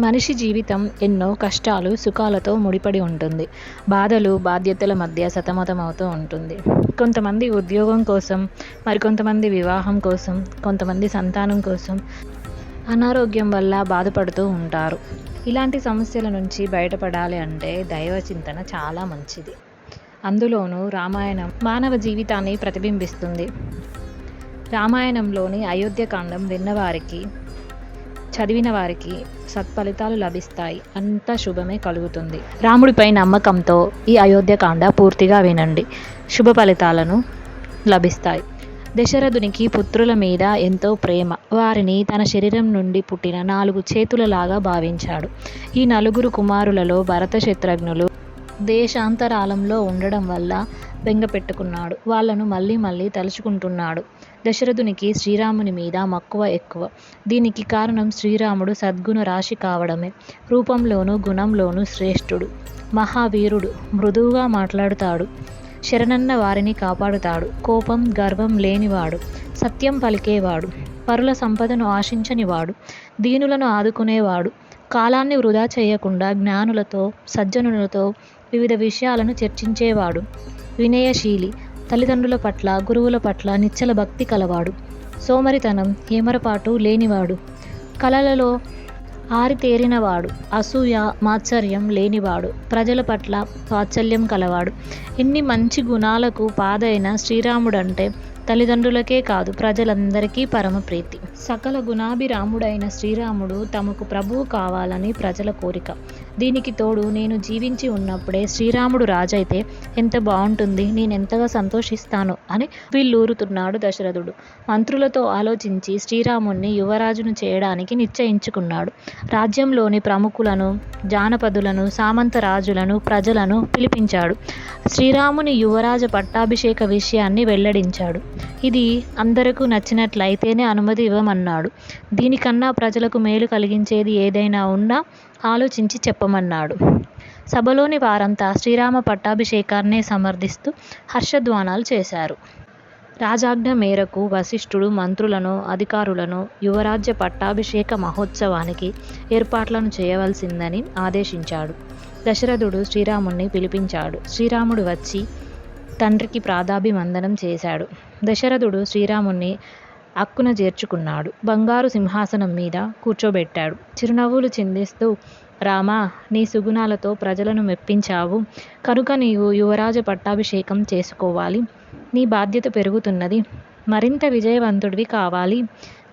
మనిషి జీవితం ఎన్నో కష్టాలు సుఖాలతో ముడిపడి ఉంటుంది. బాధలు బాధ్యతల మధ్య సతమతమవుతూ ఉంటుంది. కొంతమంది ఉద్యోగం కోసం మరికొంతమంది వివాహం కోసం కొంతమంది సంతానం కోసం అనారోగ్యం వల్ల బాధపడుతూ ఉంటారు. ఇలాంటి సమస్యల నుంచి బయటపడాలి అంటే దైవ చింతన చాలా మంచిది. అందులోనూ రామాయణం మానవ జీవితాన్ని ప్రతిబింబిస్తుంది. రామాయణంలోని అయోధ్యకాండం విన్నవారికి చదివిన వారికి సత్ఫలితాలు లభిస్తాయి. అంత శుభమే కలుగుతుంది. రాముడిపై నమ్మకంతో ఈ అయోధ్యకాండ పూర్తిగా వినండి. శుభ ఫలితాలను లభిస్తాయి. దశరథునికి పుత్రుల మీద ఎంతో ప్రేమ. వారిని తన శరీరం నుండి పుట్టిన నాలుగు చేతులలాగా భావించాడు. ఈ నలుగురు కుమారులలో భరత శత్రుఘ్నులు దేశాంతరాలంలో ఉండడం వల్ల బెంగ పెట్టుకున్నాడు వాళ్ళను మళ్ళీ మళ్ళీ తలుచుకుంటున్నాడు. దశరథునికి శ్రీరాముని మీద మక్కువ ఎక్కువ. దీనికి కారణం శ్రీరాముడు సద్గుణ రాశి కావడమే. రూపంలోనూ గుణంలోనూ శ్రేష్ఠుడు. మహావీరుడు మృదువుగా మాట్లాడుతాడు. శరణన్న వారిని కాపాడుతాడు. కోపం గర్వం లేనివాడు. సత్యం పలికేవాడు. పరుల సంపదను ఆశించనివాడు. దీనులను ఆదుకునేవాడు. కాలాన్ని వృధా చేయకుండా జ్ఞానులతో సజ్జనులతో వివిధ విషయాలను చర్చించేవాడు. వినయశీలి తల్లిదండ్రుల పట్ల గురువుల పట్ల నిశ్చల భక్తి కలవాడు. సోమరితనం ఏమరపాటు లేనివాడు. కళలలో ఆరితేరినవాడు. అసూయ మాత్సర్యం లేనివాడు. ప్రజల పట్ల వాత్సల్యం కలవాడు. ఇన్ని మంచి గుణాలకు పాదైన శ్రీరాముడంటే తల్లిదండ్రులకే కాదు ప్రజలందరికీ పరమ ప్రీతి. సకల గుణాభిరాముడైన శ్రీరాముడు తమకు ప్రభువు కావాలని ప్రజల కోరిక. దీనికి తోడు నేను జీవించి ఉన్నప్పుడే శ్రీరాముడు రాజైతే ఎంత బాగుంటుంది నేను ఎంతగా సంతోషిస్తాను అని వీళ్ళూరుతున్నాడు దశరథుడు. మంత్రులతో ఆలోచించి శ్రీరాముణ్ణి యువరాజును చేయడానికి నిశ్చయించుకున్నాడు. రాజ్యంలోని ప్రముఖులను జానపదులను సామంత రాజులను ప్రజలను పిలిపించాడు. శ్రీరాముని యువరాజ పట్టాభిషేక విషయాన్ని వెల్లడించాడు. ఇది అందరకు నచ్చినట్లయితేనే అనుమతి ఇవ్వమన్నాడు. దీనికన్నా ప్రజలకు మేలు కలిగించేది ఏదైనా ఉన్నా ఆలోచించి చెప్ప చెప్పమన్నాడు సభలోని వారంతా శ్రీరామ పట్టాభిషేకాన్నే సమర్థిస్తూ హర్షధ్వానాలు చేశారు. రాజాజ్ఞ మేరకు వశిష్ఠుడు మంత్రులను అధికారులను యువరాజ్య పట్టాభిషేక మహోత్సవానికి ఏర్పాట్లను చేయవలసిందని ఆదేశించాడు. దశరథుడు శ్రీరాముణ్ణి పిలిపించాడు. శ్రీరాముడు వచ్చి తండ్రికి ప్రాదాభివందనం చేశాడు. దశరథుడు శ్రీరాముణ్ణి అక్కున చేర్చుకున్నాడు. బంగారు సింహాసనం మీద కూర్చోబెట్టాడు. చిరునవ్వులు చిందిస్తూ రామా నీ సుగుణాలతో ప్రజలను మెప్పించావు. కనుక నీవు యువరాజ పట్టాభిషేకం చేసుకోవాలి. నీ బాధ్యత పెరుగుతున్నది. మరింత విజయవంతుడివి కావాలి.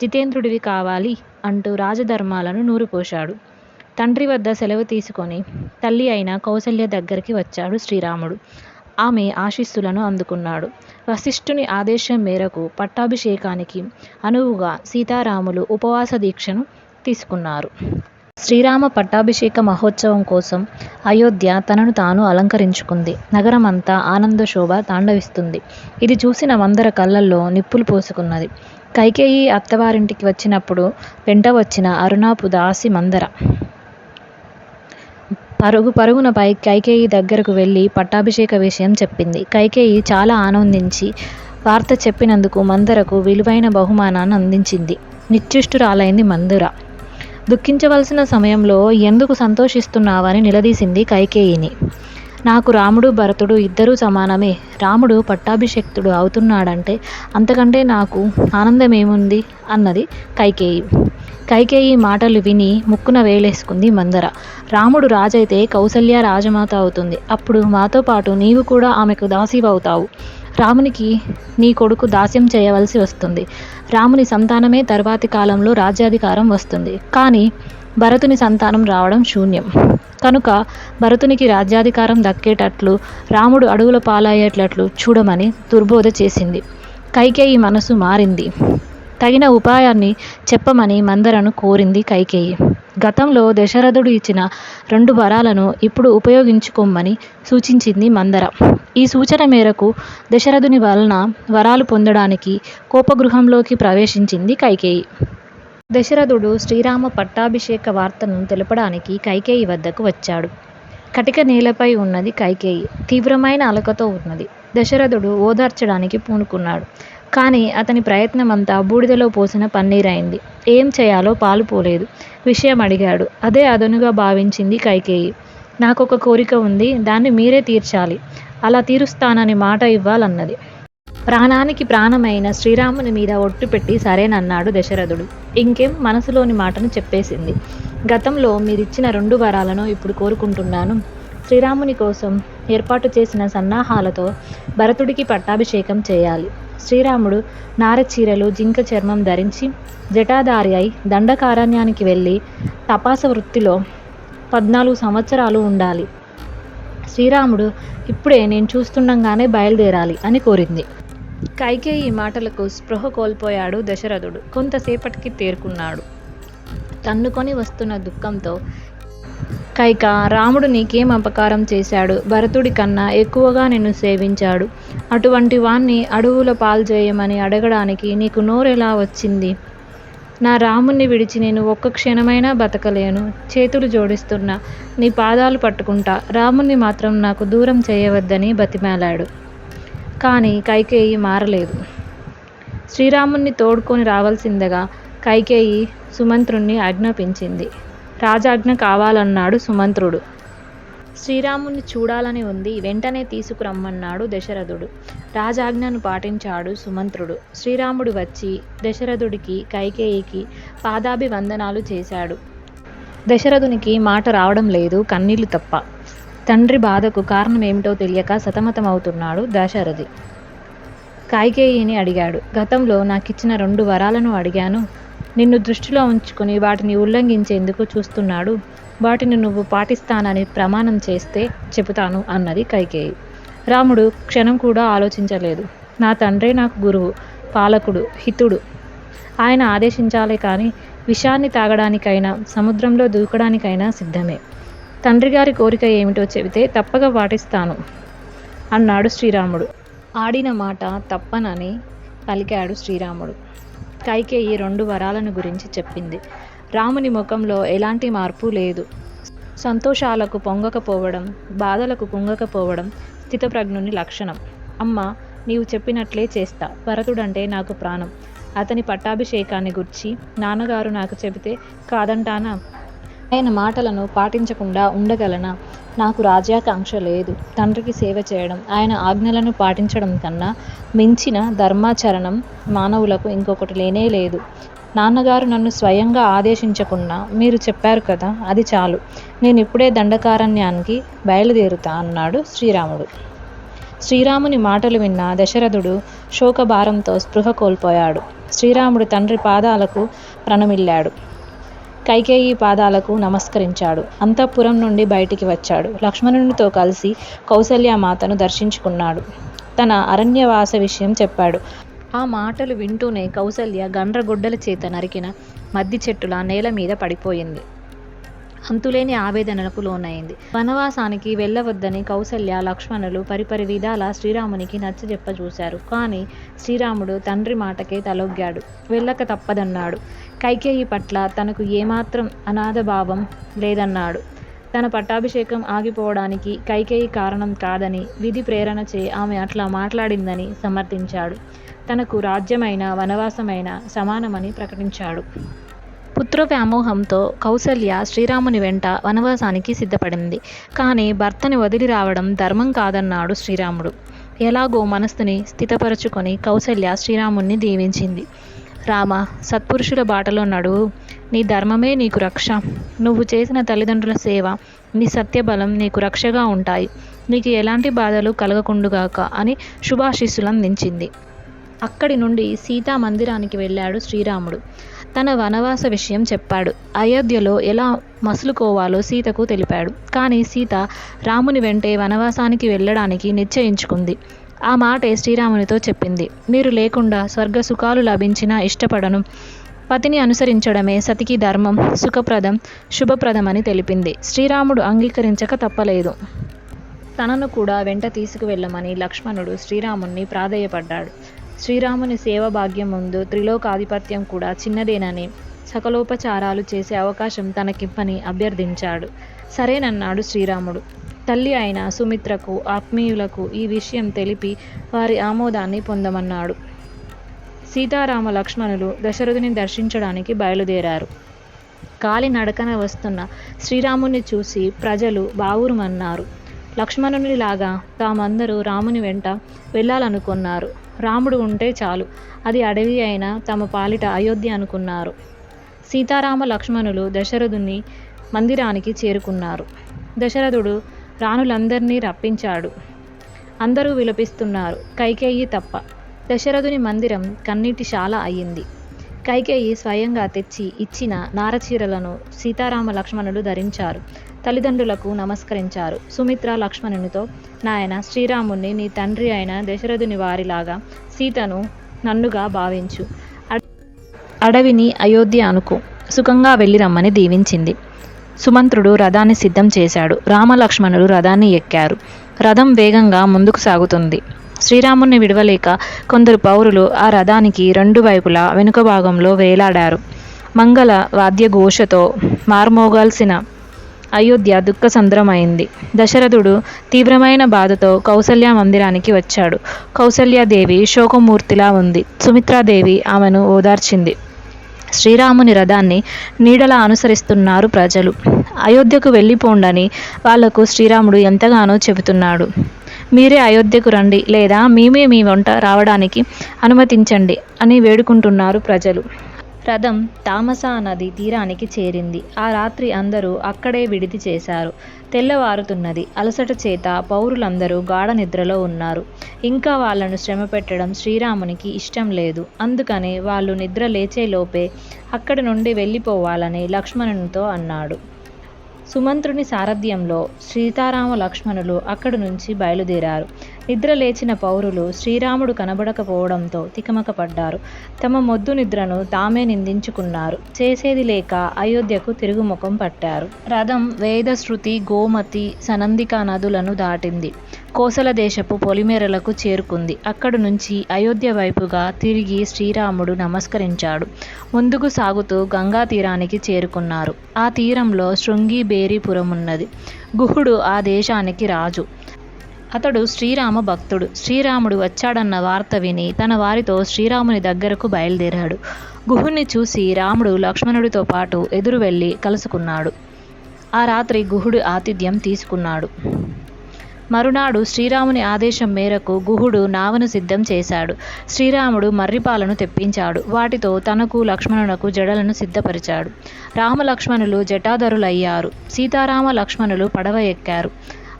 జితేంద్రుడివి కావాలి అంటూ రాజధర్మాలను నూరిపోశాడు. తండ్రి వద్ద సెలవు తీసుకొని తల్లి అయిన కౌసల్య దగ్గరికి వచ్చాడు శ్రీరాముడు. ఆమె ఆశీస్సులను అందుకున్నాడు. వశిష్ఠుని ఆదేశం మేరకు పట్టాభిషేకానికి అనువుగా సీతారాములు ఉపవాస దీక్షను తీసుకున్నారు. శ్రీరామ పట్టాభిషేక మహోత్సవం కోసం అయోధ్య తనను తాను అలంకరించుకుంది. నగరమంతా ఆనంద శోభ తాండవిస్తుంది. ఇది చూసిన మందర కళ్ళల్లో నిప్పులు పోసుకున్నది. కైకేయి అత్తవారింటికి వచ్చినప్పుడు వెంట వచ్చిన అరుణాపు దాసి మందర. పరుగు పరుగున పై కైకేయి దగ్గరకు వెళ్ళి పట్టాభిషేక విషయం చెప్పింది. కైకేయి చాలా ఆనందించి వార్త చెప్పినందుకు మందరకు విలువైన బహుమానాన్ని అందించింది. నిత్యుష్టురాలైంది మందుర. దుఃఖించవలసిన సమయంలో ఎందుకు సంతోషిస్తున్నావని నిలదీసింది కైకేయిని. నాకు రాముడు భరతుడు ఇద్దరూ సమానమే. రాముడు పట్టాభిషేక్తుడు అవుతున్నాడంటే అంతకంటే నాకు ఆనందమేముంది? అన్నది కైకేయి. కైకేయి మాటలు విని ముక్కున వేలేసుకుంది మందర. రాముడు రాజైతే కౌసల్య రాజమాత అవుతుంది. అప్పుడు మాతో పాటు నీవు కూడా ఆమెకు దాసివవుతావు. రామునికి నీ కొడుకు దాస్యం చేయవలసి వస్తుంది. రాముని సంతానమే తర్వాతి కాలంలో రాజ్యాధికారం వస్తుంది. కానీ భరతుని సంతానం రావడం శూన్యం. కనుక భరతునికి రాజ్యాధికారం దక్కేటట్లు రాముడు అడవుల పాలయ్యేటట్లు చూడమని దుర్బోధ చేసింది. కైకేయి మనసు మారింది. తగిన ఉపాయాన్ని చెప్పమని మందరను కోరింది కైకేయి. గతంలో దశరథుడు ఇచ్చిన రెండు వరాలను ఇప్పుడు ఉపయోగించుకోమని సూచించింది మందర. ఈ సూచన మేరకు దశరథుని వలన వరాలు పొందడానికి కోపగృహంలోకి ప్రవేశించింది కైకేయి. దశరథుడు శ్రీరామ పట్టాభిషేక వార్తను తెలపడానికి కైకేయి వద్దకు వచ్చాడు. కటిక నేలపై ఉన్నది కైకేయి. తీవ్రమైన అలకతో ఉన్నది. దశరథుడు ఓదార్చడానికి పూనుకున్నాడు. కానీ అతని ప్రయత్నమంతా బూడిదలో పోసిన పన్నీరైంది. ఏం చేయాలో పాలుపోలేదు. విషయం అడిగాడు. అదే అదనుగా భావించింది కైకేయి. నాకొక కోరిక ఉంది. దాన్ని మీరే తీర్చాలి. అలా తీరుస్తానని మాట ఇవ్వాలన్నది. ప్రాణానికి ప్రాణమైన శ్రీరాముని మీద ఒట్టు పెట్టి సరేనన్నాడు దశరథుడు. ఇంకేం మనసులోని మాటను చెప్పేసింది. గతంలో మీరిచ్చిన రెండు వరాలను ఇప్పుడు కోరుకుంటున్నాను. శ్రీరాముని కోసం ఏర్పాటు చేసిన సన్నాహాలతో భరతుడికి పట్టాభిషేకం చేయాలి. శ్రీరాముడు నారచీరలు, జింక చర్మం ధరించి జటాధారి అయి దండకారణ్యానికి వెళ్ళి తపాస వృత్తిలో పద్నాలుగు సంవత్సరాలు ఉండాలి. శ్రీరాముడు ఇప్పుడే నేను చూస్తుండగానే బయలుదేరాలి అని కోరింది. కైకేయి మాటలకు స్పృహ కోల్పోయాడు దశరథుడు. కొంతసేపటికి తేరుకున్నాడు. తన్నుకొని వస్తున్న దుఃఖంతో కైక రాముడు నీకేం అపకారం చేశాడు? భరతుడి కన్నా ఎక్కువగా నిన్ను సేవించాడు. అటువంటి వాణ్ణి అడవుల పాల్జేయమని అడగడానికి నీకు నోరెలా వచ్చింది? నా రాముణ్ణి విడిచి నేను ఒక్క క్షణమైనా బతకలేను. చేతులు జోడిస్తున్నా, నీ పాదాలు పట్టుకుంటా. రాముణ్ణి మాత్రం నాకు దూరం చేయవద్దని బతిమాలాడు. కానీ కైకేయి మారలేదు. శ్రీరాముణ్ణి తోడుకొని రావలసిందిగా కైకేయి సుమంత్రుణ్ణి ఆజ్ఞాపించింది. రాజాజ్ఞ కావాలన్నాడు సుమంత్రుడు. శ్రీరాముని చూడాలని ఉంది. వెంటనే తీసుకురమ్మన్నాడు దశరథుడు. రాజాజ్ఞను పాటించాడు సుమంత్రుడు. శ్రీరాముడు వచ్చి దశరథుడికి, కైకేయికి పాదాభివందనాలు చేశాడు. దశరథునికి మాట రావడం లేదు. కన్నీళ్ళు తప్ప. తండ్రి బాధకు కారణమేమిటో తెలియక సతమతమవుతున్నాడు దశరథి కైకేయిని అడిగాడు. గతంలో నాకిచ్చిన రెండు వరాలను అడిగాను. నిన్ను దృష్టిలో ఉంచుకుని వాటిని ఉల్లంఘించేందుకు చూస్తున్నాడు. వాటిని నువ్వు పాటిస్తానని ప్రమాణం చేస్తే చెబుతాను అన్నది కైకేయి. రాముడు క్షణం కూడా ఆలోచించలేదు. నా తండ్రే నాకు గురువు, పాలకుడు, హితుడు. ఆయన ఆదేశించాలే కానీ విషాన్ని తాగడానికైనా, సముద్రంలో దూకడానికైనా సిద్ధమే. తండ్రిగారి కోరిక ఏమిటో చెబితే తప్పక పాటిస్తాను అన్నాడు శ్రీరాముడు. ఆడిన మాట తప్పనని పలికాడు శ్రీరాముడు. కైకేయి రెండు వరాలను గురించి చెప్పింది. రాముని ముఖంలో ఎలాంటి మార్పు లేదు. సంతోషాలకు పొంగకపోవడం, బాధలకు కుంగకపోవడం స్థితప్రజ్ఞుని లక్షణం. అమ్మా! నీవు చెప్పినట్లే చేస్తా. భరతుడంటే నాకు ప్రాణం. అతని పట్టాభిషేకాన్ని గూర్చి నాన్నగారు నాకు చెబితే కాదంటానా? ఆయన మాటలను పాటించకుండా ఉండగలనా? నాకు రాజ్యాకాంక్ష లేదు. తండ్రికి సేవ చేయడం, ఆయన ఆజ్ఞలను పాటించడం కన్నా మించిన ధర్మాచరణం మానవులకు ఇంకొకటి లేనే లేదు నాన్నగారు నన్ను స్వయంగా ఆదేశించకున్నా మీరు చెప్పారు కదా అది చాలు. నేను ఇప్పుడే దండకారణ్యానికి బయలుదేరుతా అన్నాడు శ్రీరాముడు. శ్రీరాముని మాటలు విన్న దశరథుడు శోకభారంతో స్పృహ కోల్పోయాడు. శ్రీరాముడు తండ్రి పాదాలకు ప్రణమిల్లాడు. కైకేయి పాదాలకు నమస్కరించాడు. అంతఃపురం నుండి బయటికి వచ్చాడు. లక్ష్మణునితో కలిసి కౌసల్యమాతను దర్శించుకున్నాడు. తన అరణ్యవాస విషయం చెప్పాడు. ఆ మాటలు వింటూనే కౌసల్య గండ్రగుడ్డల చేత నరికిన మద్ది చెట్టుల నేల మీద పడిపోయింది. అంతులేని ఆవేదనలకు లోనైంది. వనవాసానికి వెళ్ళవద్దని కౌసల్య, లక్ష్మణులు పరిపరి విధాల శ్రీరామునికి నచ్చజెప్పజూశారు. కానీ శ్రీరాముడు తండ్రి మాటకే తలొగ్గాడు. వెళ్ళక తప్పదన్నాడు. కైకేయి పట్ల తనకు ఏమాత్రం అనాథభావం లేదన్నాడు. తన పట్టాభిషేకం ఆగిపోవడానికి కైకేయి కారణం కాదని, విధి ప్రేరణచే ఆమె అట్లా మాట్లాడిందని సమర్థించాడు. తనకు రాజ్యమైన వనవాసమైన సమానమని ప్రకటించాడు. పుత్ర వ్యామోహంతో కౌసల్య శ్రీరాముని వెంట వనవాసానికి సిద్ధపడింది. కానీ భర్తని వదిలి రావడం ధర్మం కాదన్నాడు శ్రీరాముడు. ఎలాగో మనస్సుని స్థితపరచుకొని కౌసల్య శ్రీరాముణ్ణి దీవించింది. రామ సత్పురుషుల బాటలో నడువు. నీ ధర్మమే నీకు రక్ష. నువ్వు చేసిన తల్లిదండ్రుల సేవ, నీ సత్యబలం నీకు రక్షగా ఉంటాయి. నీకు ఎలాంటి బాధలు కలగకుండుగాక అని శుభాశీస్సులందించింది. అక్కడి నుండి సీతా మందిరానికి వెళ్ళాడు శ్రీరాముడు. తన వనవాస విషయం చెప్పాడు. అయోధ్యలో ఎలా మసులుకోవాలో సీతకు తెలిపాడు. కానీ సీత రాముని వెంటే వనవాసానికి వెళ్ళడానికి నిశ్చయించుకుంది. ఆ మాటే శ్రీరామునితో చెప్పింది. మీరు లేకుండా స్వర్గ సుఖాలు లభించినా ఇష్టపడను. పతిని అనుసరించడమే సతికి ధర్మం, సుఖప్రదం, శుభప్రదమని తెలిపింది. శ్రీరాముడు అంగీకరించక తప్పలేదు. తనను కూడా వెంట తీసుకువెళ్ళమని లక్ష్మణుడు శ్రీరాముణ్ణి ప్రాధేయపడ్డాడు. శ్రీరాముని సేవాభాగ్యం ముందు త్రిలోకాధిపత్యం కూడా చిన్నదేనని, సకలోపచారాలు చేసే అవకాశం తనకిప్పని అభ్యర్థించాడు. సరేనన్నాడు శ్రీరాముడు. తల్లి అయిన సుమిత్రకు, ఆత్మీయులకు ఈ విషయం తెలిపి వారి ఆమోదాన్ని పొందమన్నాడు. సీతారామ లక్ష్మణులు దశరథుని దర్శించడానికి బయలుదేరారు కాలి నడకన వస్తున్న శ్రీరాముని చూసి ప్రజలు బావురుమన్నారు లక్ష్మణునిలాగా తామందరూ రాముని వెంట వెళ్ళాలనుకున్నారు రాముడు ఉంటే చాలు. అది అడవి అయినా తమ పాలిట అయోధ్య అనుకున్నారు. సీతారామ లక్ష్మణులు దశరథుని మందిరానికి చేరుకున్నారు. దశరథుడు రాణులందరినీ రప్పించాడు. అందరూ విలపిస్తున్నారు. కైకేయి తప్ప. దశరథుని మందిరం కన్నీటి శాల అయ్యింది. కైకేయి స్వయంగా తెచ్చి ఇచ్చిన నారచీరలను సీతారామ లక్ష్మణులు ధరించారు. తల్లిదండ్రులకు నమస్కరించారు. సుమిత్ర లక్ష్మణునితో నాయన శ్రీరాముణ్ణి నీ తండ్రి అయిన దశరథుని వారిలాగా సీతను నన్నుగా భావించు. అడవిని అయోధ్య అనుకో సుఖంగా వెళ్ళి రమ్మని దీవించింది. సుమంత్రుడు రథాన్ని సిద్ధం చేశాడు. రామలక్ష్మణులు రథాన్ని ఎక్కారు. రథం వేగంగా ముందుకు సాగుతుంది. శ్రీరాముణ్ణి విడవలేక కొందరు పౌరులు ఆ రథానికి రెండు వైపులా వెనుక భాగంలో వేలాడారు. మంగళ వాద్యఘోషతో మార్మోగాల్సిన అయోధ్య దుఃఖసంద్రమైంది. దశరథుడు తీవ్రమైన బాధతో కౌసల్య మందిరానికి వచ్చాడు. కౌసల్యాదేవి శోకమూర్తిలా ఉంది. సుమిత్రాదేవి ఆమెను ఓదార్చింది. శ్రీరాముని రథాన్ని నీడలా అనుసరిస్తున్నారు ప్రజలు. అయోధ్యకు వెళ్ళిపోండని వాళ్ళకు శ్రీరాముడు ఎంతగానో చెబుతున్నాడు. మీరే అయోధ్యకు రండి లేదా మేమే మీ వంట రావడానికి అనుమతించండి అని వేడుకుంటున్నారు ప్రజలు. రథం తామసా నది తీరానికి చేరింది. ఆ రాత్రి అందరూ అక్కడే విడిది చేశారు. తెల్లవారుతున్నది. అలసట చేత పౌరులందరూ గాఢ నిద్రలో ఉన్నారు. ఇంకా వాళ్ళను శ్రమ పెట్టడం శ్రీరామునికి ఇష్టం లేదు. అందుకని వాళ్ళు నిద్ర లేచేలోపే అక్కడి నుండి వెళ్ళిపోవాలని లక్ష్మణునితో అన్నాడు. సుమంత్రుని సారథ్యంలో సీతారామ లక్ష్మణులు అక్కడి నుంచి బయలుదేరారు. నిద్ర లేచిన పౌరులు శ్రీరాముడు కనబడకపోవడంతో తికమకపడ్డారు. తమ మొద్దు నిద్రను తామే నిందించుకున్నారు. చేసేది లేక అయోధ్యకు తిరుగుముఖం పట్టారు. రథం వేదశృతి గోమతి సనందిక నదులను దాటింది. కోసల దేశపు పొలిమేరలకు చేరుకుంది. అక్కడి నుంచి అయోధ్య వైపుగా తిరిగి శ్రీరాముడు నమస్కరించాడు. ముందుకు సాగుతూ గంగా తీరానికి చేరుకున్నారు. ఆ తీరంలో శృంగి బేరీపురం ఉన్నది గుహుడు ఆ దేశానికి రాజు. అతడు శ్రీరామ భక్తుడు. శ్రీరాముడు వచ్చాడన్న వార్త విని తన వారితో శ్రీరాముని దగ్గరకు బయలుదేరాడు. గుహుణ్ణి చూసి రాముడు లక్ష్మణుడితో పాటు ఎదురు వెళ్ళి కలుసుకున్నాడు. ఆ రాత్రి గుహుడు ఆతిథ్యం తీసుకున్నాడు. మరునాడు శ్రీరాముని ఆదేశం మేరకు గుహుడు నావను సిద్ధం చేశాడు. శ్రీరాముడు మర్రిపాలను తెప్పించాడు. వాటితో తనకు లక్ష్మణునకు జడలను సిద్ధపరిచాడు. రామలక్ష్మణులు జటాధరులయ్యారు. సీతారామ లక్ష్మణులు పడవ ఎక్కారు.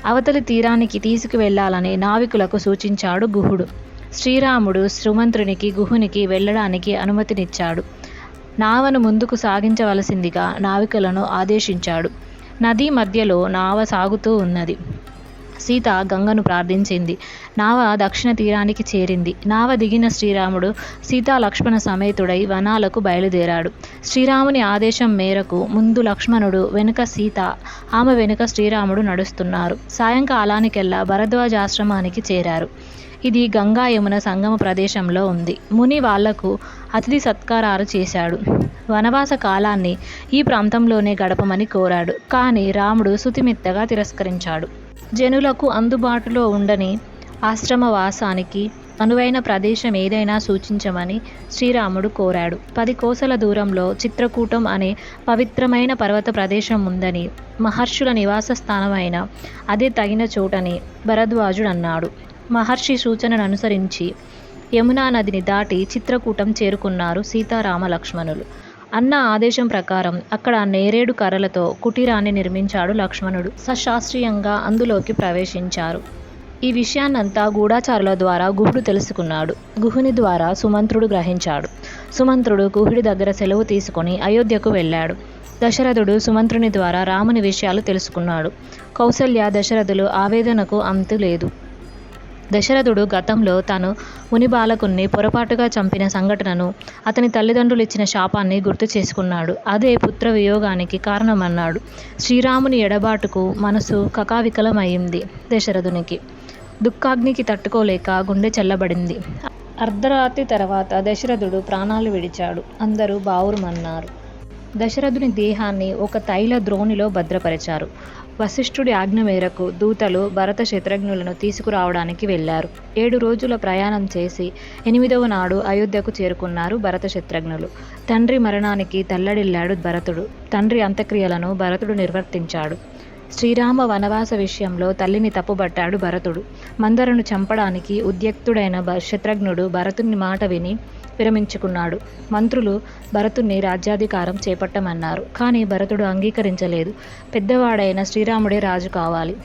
అవతలి తీరానికి తీసుకువెళ్ళాలని నావికులకు సూచించాడు గుహుడు. శ్రీరాముడు శ్రీమంత్రునికి గుహునికి వెళ్ళడానికి అనుమతినిచ్చాడు. నావను ముందుకు సాగించవలసిందిగా నావికులను ఆదేశించాడు. నదీ మధ్యలో నావ సాగుతూ ఉన్నది. సీత గంగను ప్రార్థించింది. నావ దక్షిణ తీరానికి చేరింది. నావ దిగిన శ్రీరాముడు సీతా లక్ష్మణ సమేతుడై వనాలకు బయలుదేరాడు. శ్రీరాముని ఆదేశం మేరకు ముందు లక్ష్మణుడు వెనుక సీత ఆమె వెనుక శ్రీరాముడు నడుస్తున్నారు. సాయంకాలానికెల్లా భరద్వాజాశ్రమానికి చేరారు. ఇది గంగా యమున సంగమ ప్రదేశంలో ఉంది. ముని వాళ్ళకు అతిథి సత్కారాలు చేశాడు. వనవాస కాలాన్ని ఈ ప్రాంతంలోనే గడపమని కోరాడు. కానీ రాముడు సుతిమెత్తగా తిరస్కరించాడు. జనులకు అందుబాటులో ఉండని ఆశ్రమవాసానికి అనువైన ప్రదేశం ఏదైనా సూచించమని శ్రీరాముడు కోరాడు. పది కోసల దూరంలో చిత్రకూటం అనే పవిత్రమైన పర్వత ప్రదేశం ఉందని మహర్షుల నివాస స్థానమైన అదే తగిన చోటని భరద్వాజుడు అన్నాడు. మహర్షి సూచనను అనుసరించి యమునా నదిని దాటి చిత్రకూటం చేరుకున్నారు సీతారామ లక్ష్మణులు. అన్న ఆదేశం ప్రకారం అక్కడ నేరేడు కర్రలతో కుటీరాన్ని నిర్మించాడు లక్ష్మణుడు. సశాస్త్రీయంగా అందులోకి ప్రవేశించారు. ఈ విషయాన్నంతా గూఢాచారుల ద్వారా గుహుడు తెలుసుకున్నాడు. గుహుని ద్వారా సుమంత్రుడు గ్రహించాడు. సుమంత్రుడు గుహుడి దగ్గర సెలవు తీసుకొని అయోధ్యకు వెళ్ళాడు. దశరథుడు సుమంత్రుని ద్వారా రాముని విషయాలు తెలుసుకున్నాడు. కౌసల్య దశరథులు ఆవేదనకు అంతు లేదు. దశరథుడు గతంలో తాను ముని బాలకుణ్ణి పొరపాటుగా చంపిన సంఘటనను అతని తల్లిదండ్రులు ఇచ్చిన శాపాన్ని గుర్తు చేసుకున్నాడు. అదే పుత్ర వియోగానికి కారణమన్నాడు. శ్రీరాముని ఎడబాటుకు మనసు కకావికలమైంది దశరథునికి. దుఃఖాగ్నికి తట్టుకోలేక గుండె చల్లబడింది. అర్ధరాత్రి తర్వాత దశరథుడు ప్రాణాలు విడిచాడు. అందరూ బావురుమన్నారు. దశరథుని దేహాన్ని ఒక తైల ద్రోణిలో భద్రపరిచారు. వశిష్ఠుడి ఆజ్ఞ మేరకు దూతలు భరత శత్రుఘ్నులను తీసుకురావడానికి వెళ్ళారు ఏడు రోజుల ప్రయాణం చేసి ఎనిమిదవ నాడు అయోధ్యకు చేరుకున్నారు భరత శత్రుఘ్నులు. తండ్రి మరణానికి తల్లడిల్లాడు భరతుడు. తండ్రి అంత్యక్రియలను భరతుడు నిర్వర్తించాడు. శ్రీరామ వనవాస విషయంలో తల్లిని తప్పుబట్టాడు భరతుడు. మందరను చంపడానికి ఉద్యక్తుడైన భ- శత్రుఘ్నుడు భరతుని మాట విని విరమించుకున్నాడు. మంత్రులు భరతుణ్ణి రాజ్యాధికారం చేపట్టమన్నారు. కానీ భరతుడు అంగీకరించలేదు. పెద్దవాడైన శ్రీరాముడే రాజు కావాలి.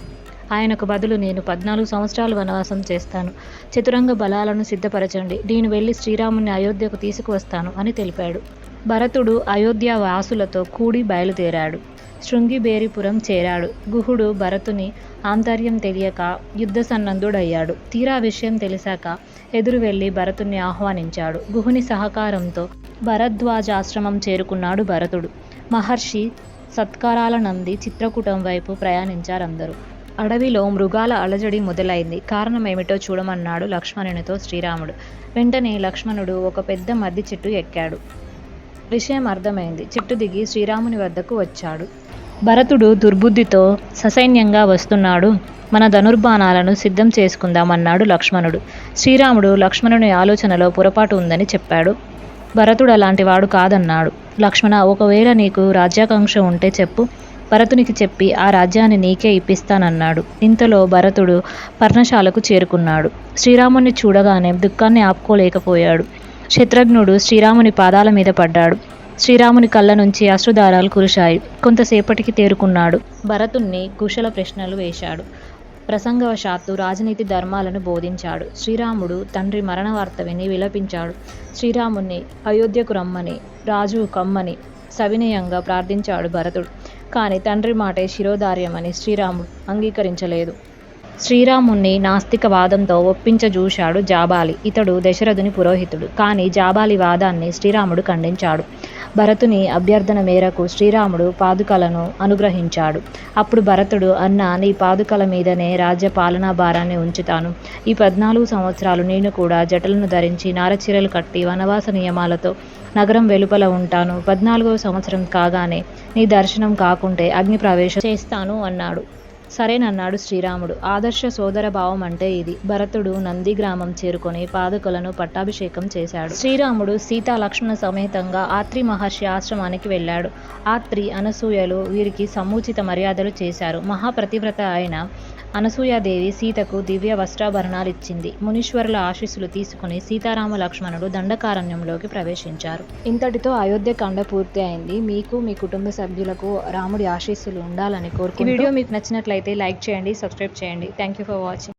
ఆయనకు బదులు నేను పద్నాలుగు సంవత్సరాలు వనవాసం చేస్తాను. చతురంగ బలాలను సిద్ధపరచండి. నేను వెళ్ళి శ్రీరాముని అయోధ్యకు తీసుకువస్తాను అని తెలిపాడు. భరతుడు అయోధ్య వాసులతో కూడి బయలుదేరాడు. శృంగిబేరిపురం చేరాడు. గుహుడు భరతుని ఆంతర్యం తెలియక యుద్ధ సన్నద్ధుడయ్యాడు తీరా విషయం తెలిసాక ఎదురు వెళ్ళి భరతుణ్ణి ఆహ్వానించాడు. గుహుని సహకారంతో భరద్వాజాశ్రమం చేరుకున్నాడు భరతుడు. మహర్షి సత్కారాల నంది చిత్రకూటం వైపు ప్రయాణించారందరూ. అడవిలో మృగాల అలజడి మొదలైంది. కారణమేమిటో చూడమన్నాడు లక్ష్మణునితో శ్రీరాముడు. వెంటనే లక్ష్మణుడు ఒక పెద్ద మద్ది చెట్టు ఎక్కాడు. విషయం అర్థమైంది. చెట్టు దిగి శ్రీరాముని వద్దకు వచ్చాడు. భరతుడు దుర్బుద్ధితో ససైన్యంగా వస్తున్నాడు. మన ధనుర్బాణాలను సిద్ధం చేసుకుందామన్నాడు లక్ష్మణుడు. శ్రీరాముడు లక్ష్మణుని ఆలోచనలో పొరపాటు ఉందని చెప్పాడు. భరతుడు అలాంటి వాడు కాదన్నాడు. లక్ష్మణ ఒకవేళ నీకు రాజ్యాకాంక్ష ఉంటే చెప్పు. భరతునికి చెప్పి ఆ రాజ్యాన్ని నీకే ఇప్పిస్తానన్నాడు. ఇంతలో భరతుడు పర్ణశాలకు చేరుకున్నాడు. శ్రీరాముని చూడగానే దుఃఖాన్ని ఆపుకోలేకపోయాడు. శత్రుఘ్నుడు శ్రీరాముని పాదాల మీద పడ్డాడు. శ్రీరాముని కళ్ళ నుంచి అశ్రుధారాలు కురిశాయి. కొంతసేపటికి తేరుకున్నాడు. భరతుణ్ణి కుశల ప్రశ్నలు వేశాడు. ప్రసంగవశాత్తు రాజనీతి ధర్మాలను బోధించాడు. శ్రీరాముడు తండ్రి మరణ వార్త విని విలపించాడు. శ్రీరాముణ్ణి అయోధ్యకు రమ్మని రాజు కమ్మని సవినయంగా ప్రార్థించాడు భరతుడు. కానీ తండ్రి మాటే శిరోధార్యమని శ్రీరాముడు అంగీకరించలేదు. శ్రీరాముణ్ణి నాస్తికవాదంతో ఒప్పించజూశాడు జాబాలి. ఇతడు దశరథుని పురోహితుడు. కానీ జాబాలి వాదాన్ని శ్రీరాముడు ఖండించాడు. భరతుని అభ్యర్థన మేరకు శ్రీరాముడు పాదుకలను అనుగ్రహించాడు. అప్పుడు భరతుడు అన్న నీ పాదుకల మీదనే రాజ్య పాలనా భారాన్ని ఉంచుతాను. ఈ పద్నాలుగు సంవత్సరాలు నేను కూడా జటలను ధరించి నారచీరలు కట్టి వనవాస నియమాలతో నగరం వెలుపల ఉంటాను. పద్నాలుగవ సంవత్సరం కాగానే నీ దర్శనం కాకుంటే అగ్ని ప్రవేశం చేస్తాను అన్నాడు. సరేనన్నాడు శ్రీరాముడు. ఆదర్శ సోదర భావం అంటే ఇది. భరతుడు నంది గ్రామం చేరుకొని పాదుకలను పట్టాభిషేకం చేశాడు. శ్రీరాముడు సీతా లక్ష్మణ సమేతంగా ఆత్రి మహర్షి ఆశ్రమానికి వెళ్ళాడు. ఆత్రి అనసూయలు వీరికి సముచిత మర్యాదలు చేశారు. మహాప్రతివ్రత అయిన అనసూయాదేవి సీతకు దివ్య వస్త్రాభరణాలు ఇచ్చింది మునీశ్వరుల ఆశీస్సులు తీసుకుని సీతారామ లక్ష్మణుడు దండకారణ్యంలోకి ప్రవేశించారు. ఇంతటితో అయోధ్య కాండ పూర్తి అయింది. మీకు మీ కుటుంబ సభ్యులకు రాముడి ఆశీస్సులు ఉండాలని కోరుకు వీడియో మీకు నచ్చినట్లయితే లైక్ చేయండి సబ్స్క్రైబ్ చేయండి. Thank you for watching